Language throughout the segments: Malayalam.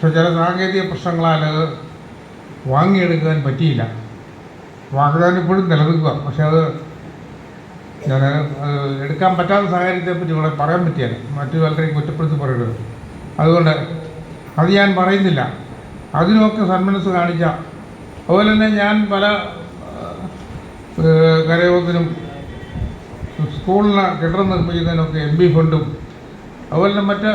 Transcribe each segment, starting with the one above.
പക്ഷെ ചില സാങ്കേതിക പ്രശ്നങ്ങളാൽ അത് വാങ്ങിയെടുക്കാൻ പറ്റിയില്ല. വാഗ്ദാനം ഇപ്പോഴും നിലനിൽക്കുക പക്ഷെ അത് ഞാൻ എടുക്കാൻ പറ്റാത്ത സാഹചര്യത്തെപ്പറ്റി ഇവിടെ പറയാൻ പറ്റിയാൽ മറ്റു പലരെയും കുറ്റപ്പെടുത്തി പറയരുത്. അതുകൊണ്ട് അത് ഞാൻ പറയുന്നില്ല. അതിനുമൊക്കെ സന്മനസ് കാണിച്ച അതുപോലെ തന്നെ ഞാൻ പല കരയോഗത്തിനും സ്കൂളിന് കെട്ടിടം നിർമ്മിക്കുന്നതിനൊക്കെ എം ബി ഫണ്ടും അതുപോലെ തന്നെ മറ്റ്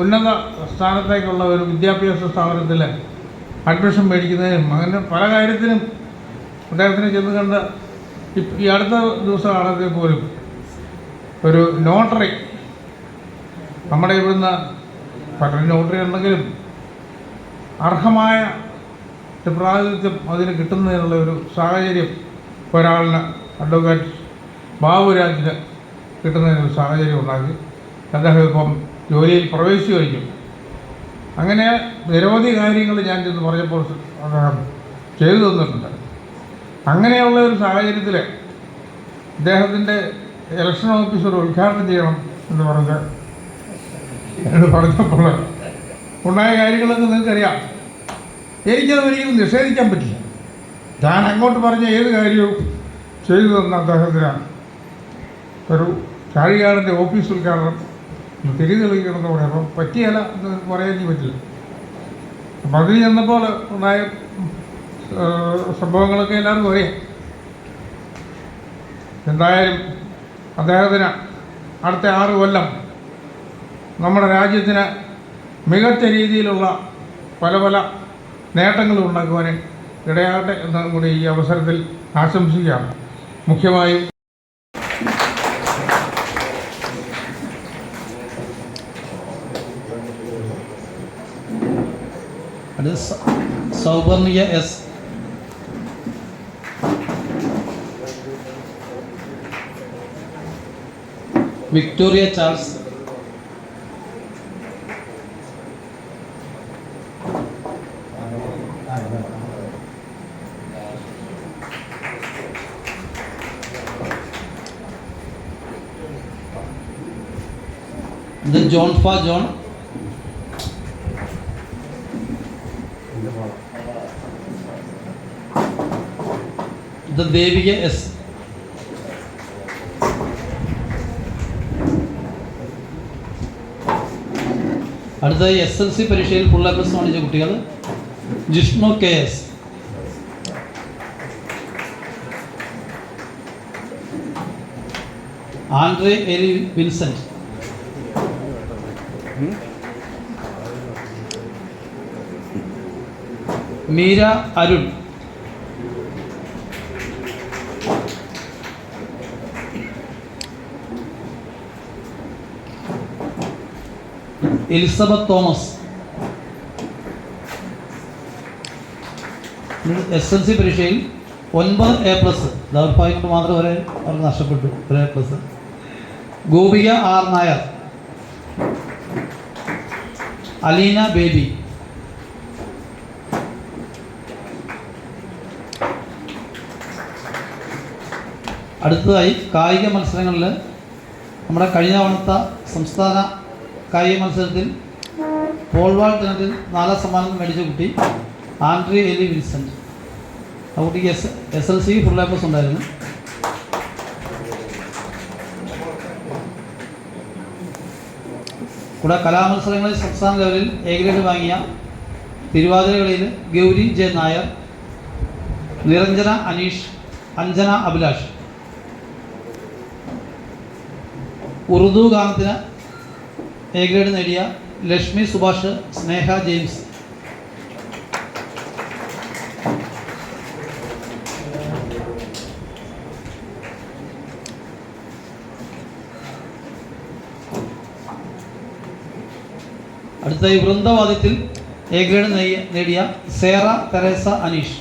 ഉന്നത സ്ഥാനത്തേക്കുള്ള ഒരു വിദ്യാഭ്യാസ സ്ഥാപനത്തിൽ അഡ്മിഷൻ മേടിക്കുന്നതിനും അങ്ങനെ പല കാര്യത്തിനും അദ്ദേഹത്തിന് ചെന്ന് കണ്ട് ഈ അടുത്ത ദിവസമാണെങ്കിൽ പോലും ഒരു നോട്ടറി നമ്മുടെ ഇവിടുന്ന് പട്ടണ നോട്ടറി ഉണ്ടെങ്കിലും അർഹമായ പ്രാതിനിധ്യം അതിന് കിട്ടുന്നതിനുള്ള ഒരു സാഹചര്യം ഒരാളിന് അഡ്വക്കേറ്റ് ബാബുരാജിന് കിട്ടുന്നതിനൊരു സാഹചര്യം ഉണ്ടാക്കി. അദ്ദേഹം ഇപ്പം ജോലിയിൽ പ്രവേശിച്ചു കഴിഞ്ഞു അങ്ങനെ നിരവധി കാര്യങ്ങൾ ഞാൻ ചെന്ന് പറഞ്ഞപ്പോൾ ചെയ്തു തന്നിട്ടുണ്ട്. അങ്ങനെയുള്ള ഒരു സാഹചര്യത്തിൽ അദ്ദേഹത്തിന്റെ ഇലക്ഷൻ ഓഫീസർ ഉദ്ഘാടനം ചെയ്യണം എന്ന് പറഞ്ഞ് പറഞ്ഞപ്പോൾ ഉണ്ടായ കാര്യങ്ങളൊക്കെ നിങ്ങൾക്കറിയാം. എനിക്കത് ഒരിക്കലും നിഷേധിക്കാൻ പറ്റില്ല. ഞാൻ അങ്ങോട്ട് പറഞ്ഞ ഏത് കാര്യവും ചെയ്തു തന്ന അദ്ദേഹത്തിനാണ് ഒരു ചാഴികാടന്റെ ഓഫീസ് ഉദ്ഘാടനം തിരി തെളിയിക്കണമെന്ന് പറയാം അപ്പം പറ്റിയല്ല എന്ന് പറയാൻ പറ്റില്ല. അപ്പം അതിന് ചെന്നപ്പോൾ ഉണ്ടായ സംഭവങ്ങളൊക്കെ എല്ലാവർക്കും അറിയാം. എന്തായാലും അദ്ദേഹത്തിന് അടുത്ത ആറ് കൊല്ലം നമ്മുടെ രാജ്യത്തിന് മികച്ച രീതിയിലുള്ള പല പല നേട്ടങ്ങൾ ഉണ്ടാക്കുവാൻ ഇടയാകട്ടെ എന്ന് കൂടി ഈ അവസരത്തിൽ ആശംസിക്കുകയാണ്. മുഖ്യമായും അടുത്ത സ- സൗപർണിക എസ്. Victoria Charles. ഇത് ജോൺ ഫ ജോൺ. ഇത് ദേവിക എസ്. അടുത്ത എസ് എൽ സി പരീക്ഷയിൽ ഫുൾ എ പ്ലസ് വാങ്ങിച്ച കുട്ടികൾ Jishnu K S. Andre Eli Vincent. Meera Arun. Elizabeth Thomas. S L C പരീക്ഷയിൽ ഒൻപത് എ പ്ലസ് ദൗർഭാഗ്യം മാത്രം ഒരേ അവർക്ക് നഷ്ടപ്പെട്ടു. ഒരു A plus Gopika R Nair. Aleena Baby. അടുത്തതായി കായിക മത്സരങ്ങളിൽ നമ്മുടെ കഴിഞ്ഞ തവണത്തെ സംസ്ഥാന കായിക മത്സരത്തിൽ പോൾവാൾ ദിനത്തിൽ നാലാം സമ്മാനം മേടിച്ച കുട്ടി ആൻഡ്രി എലി വിൻസെന്റ് ആ കുട്ടിക്ക് S S L C full A ഉണ്ടായിരുന്നു. കൂടെ കലാമത്സരങ്ങളിൽ സംസ്ഥാന ലെവലിൽ എ ഗ്രേഡ് വാങ്ങിയ തിരുവാതിരകളിൽ ഗൗരി ജെ നായർ നിരഞ്ജന അനീഷ് അഞ്ജന അഭിലാഷ്. ഉറുദു ഗാനത്തിന് എ ഗ്രേഡ് നേടിയ ലക്ഷ്മി സുഭാഷ് സ്നേഹ ജെയിംസ്. അടുത്തതായി വൃന്ദവാദ്യത്തിൽ എ ഗ്രേഡ് നേടിയ- നേടിയ സേറ തെരേസ അനീഷ്.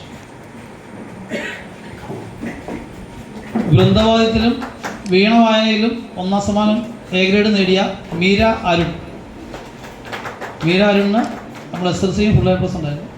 വൃന്ദവാദ്യത്തിലും വീണവായനയിലും ഒന്നാം സമ്മാനം എ ഗ്രേഡ് നേടിയ മീര അരുൺ. മീര അരുണിന് നമ്മൾ എസ് എൽ സിയും ഫുൾ എ പ്ലസ് ഉണ്ടായിരുന്നു.